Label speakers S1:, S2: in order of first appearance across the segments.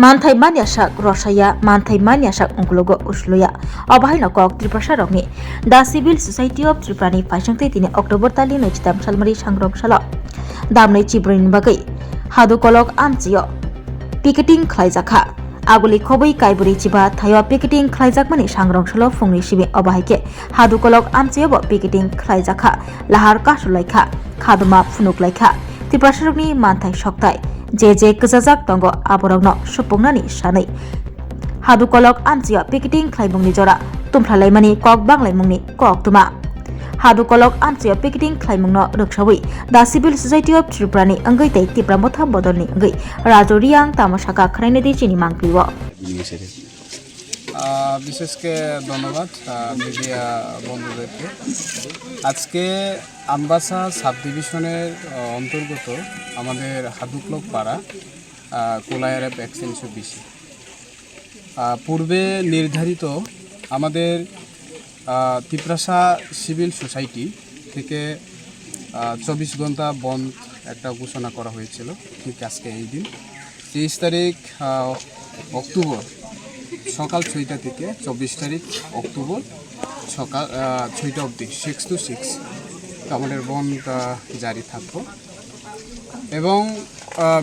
S1: manthai mania sak rosaya manthai mania sak unglogo usluya obahai nokok tripasa rokni the civil society of tripura ni paisangte tini october tali noi chitam salmari sangrok salo damnai chibrin bagai hadu kolok amchiyo picketing 제제 끄사작 던거 아보럭너 슈뽕나니 샤네 하두콜럭 암지어 피키팅 클라이몽니 저라. 톰플라이마니 꺽방라이몽니 꺽두마 হাদুকলক আমচিয় picketing খ্লাইমুংন রক্ষাবই the civil society of ত্রিপুরানি অঙ্গই তাই তিব্রামথা বদলনি অঙ্গই রাজরিয়াং তামাশাকা
S2: খরাইনে দি চিনি মাংক্রিব বিশেষকে ধন্যবাদ মিডিয়া বন্ধুদেরকে। আজকে আমবাসা সাব ডিভিশনের অন্তর্গত আমাদের হাদুকলক পাড়া কোলায়ার অ্যাপ একশো বিশি পূর্বে নির্ধারিত আমাদের তিপ্রাসা সিভিল সোসাইটি থেকে চব্বিশ ঘণ্টা বন্ধ একটা ঘোষণা করা হয়েছিল, ঠিক আজকে এই দিন। তেইশ তারিখ অক্টোবর সকাল ছয়টা থেকে চব্বিশ তারিখ অক্টোবর সকাল ছয়টা অবধি সিক্স টু সিক্স আমাদের বন্ধ জারি থাকব। এবং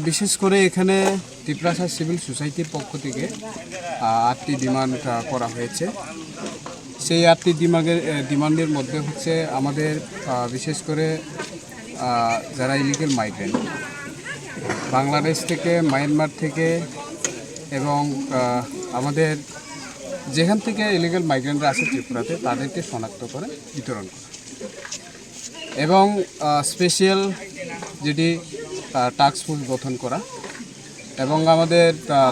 S2: বিশেষ করে এখানে ত্রিপ্রাসা সিভিল সোসাইটির পক্ষ থেকে আটটি ডিমান্ড করা হয়েছে। সেই আটটি ডিমান্ডের ডিমান্ডের মধ্যে হচ্ছে আমাদের বিশেষ করে যারা ইলিগেল মাইগ্রেন্ট বাংলাদেশ থেকে মায়ানমার থেকে এবং আমাদের যেখান থেকে ইলিগাল মাইগ্রেন্টরা আসে ত্রিপুরাতে, তাদেরকে শনাক্ত করে বিতরণ করা। এবং স্পেশাল যেটি টাস্ক ফোর্স গঠন করা এবং আমাদের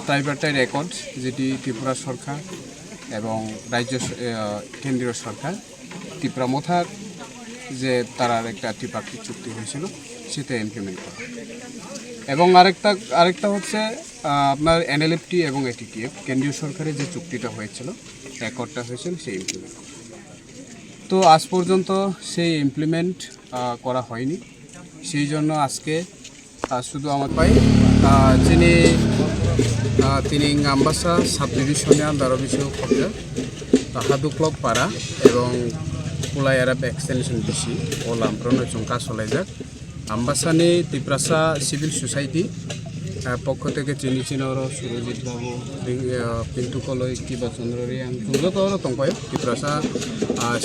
S2: ট্রাইবারটাই রেকর্ড যেটি ত্রিপুরা সরকার এবং রাজ্য কেন্দ্রীয় সরকার, ত্রিপুরা মোথার যে তারার একটা ত্রিপাক্ষিক চুক্তি হয়েছিল, সেটা ইমপ্লিমেন্ট করা। এবং আরেকটা আরেকটা হচ্ছে আপনার এনএলএফটি এবং এটিটিএফ, কেন্দ্রীয় সরকারের যে চুক্তিটা হয়েছিল অ্যাকর্ডটা হয়েছিল সেই ইমপ্লিমেন্ট তো আজ পর্যন্ত সেই ইমপ্লিমেন্ট করা হয়নি। সেই জন্য আজকে শুধু আমার পাই যিনি তিনি আম্বাসা সাব ডিভিশনে দ্বারা বিষয় খবর হাদু ক্লক পাড়া এবং কুলায়ারাপ এক্সটেনশন বিসি ও লামপ্রন চুঙ্কা চলাইজাক আম্বাসানি তিপ্রাসা সিভিল সোসাইটি পক্ষ থেকে চিনি চিনর, সুরজিৎ বাবু পিন্টু কলই, কিবা চন্দ্র রিয়াং সুন্দর তঙ্কয় ত্রিপুরাশা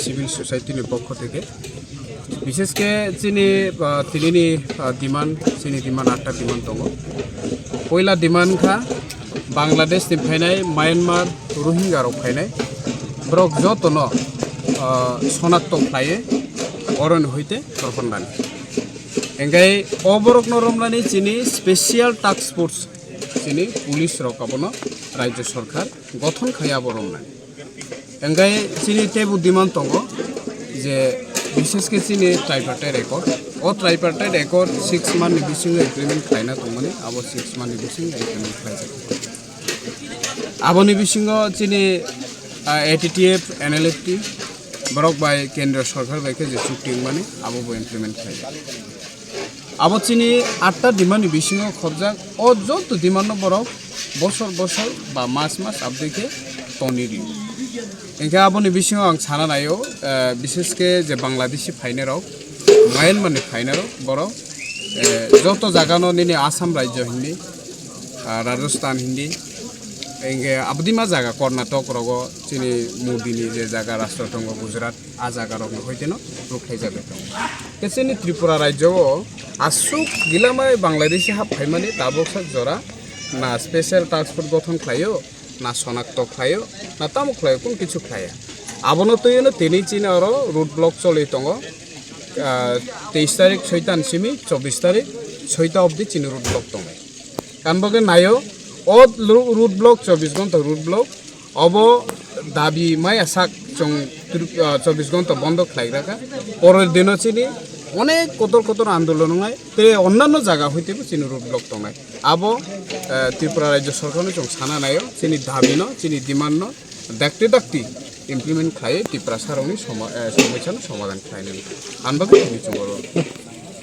S2: সিভিল সোসাইটির পক্ষ থেকে। বিশেষকে চিনি তিনিনি ডিমান্ড চিনি ডিমান্ড আটটা ডিমান্ড দङ পয়লা ডিমান্ড খা বাংলাদেশনি ফাইনাই মায়ানমার রোহিঙ্গা রক ফাইনাই ব্রক যতন শনাক্ত খায়ে অরণ্য হইতে তরফন্দানি engkai oborok no romlani chini special task force chini police rokabono rajya sarkar gothon khaya boromna engkai chini te buddiman tongo je বিশেষকে চিনি ট্রাইপার্টাইট একর ও ট্রাইপার্টাইট একর সিক্স মান নিবিসিং এগ্রিমেন্ট খাইনা তোমানে আবো সিক্স মান নিবিসিং এগ্রিমেন্ট খাই যায়। আবো নিবিসিং চিনি এটিটিএফ এনএলএফটি বরক বাই কেন্দ্র সরকার বাইকে যে চুক্তি মানে আবো ইমপ্লিমেন্ট খাই যায়। আবচিনি আটটা ডিমান্ড বিশ বিশিঙ ও যত ডিমান্ড বরফ বছর বছর বা মাস মাস আপনাকে টনি এঁকে এখানে বিশিঙ বিশ সানা নাই বিশেষকে যে বাংলাদেশি ফাইনারও মায়ানমারনি মানে ফাইনারও বড় যত জাগানো নিনি আসাম রাজ্য হিন্দি রাজস্থান হিন্দি, এগে আবদিমা জায়গা কর্ণাটক রগ চিনি মোদিনী যে জায়গা রাষ্ট্র দঙ্গ গুজরাট আ জায়গা রগ হইতেন রুখাই যাবে কেসে ত্রিপুরা রাজ্যও আসুক, গিলামাই বাংলাদেশি হাব ফাইমানি তাবকসাক জরা না স্পেশাল ফোর্স গঠন খাইও না শনাক্ত খাইও না তামুক খাইও কোন কিছু খাইয়া আবনো তৈনো চিন আর রুট ব্লক চলি দङ তেইশ তারিখ ছয়তানসিমি চব্বিশ তারিখ ছয়টা অবধি চিনি রুট ব্লক দङ কানবগে নাইও ও রুট ব্লক চব্বিশ ঘণ্টা রুট ব্লক অব দাবি মাই আসাক চং চব্বিশ ঘণ্টা বন্ধ খাইরাকা পরের দিনও চিনি অনেক কতর কতর আন্দোলন হয় তে অন্যান্য জায়গা হইতে চিনি রুট ব্লক দংনাই আবো ত্রিপুরা রাজ্য সরকার চং সানা নাইও, চিনি দাবি ন চিনি ডিমান্ড ডাকতে ডাকতে ইমপ্লিমেন্ট খাই ত্রিপুরা সারণী সমস্যার সমাধান খাইনি আনবাকে চিনি চঙ্গর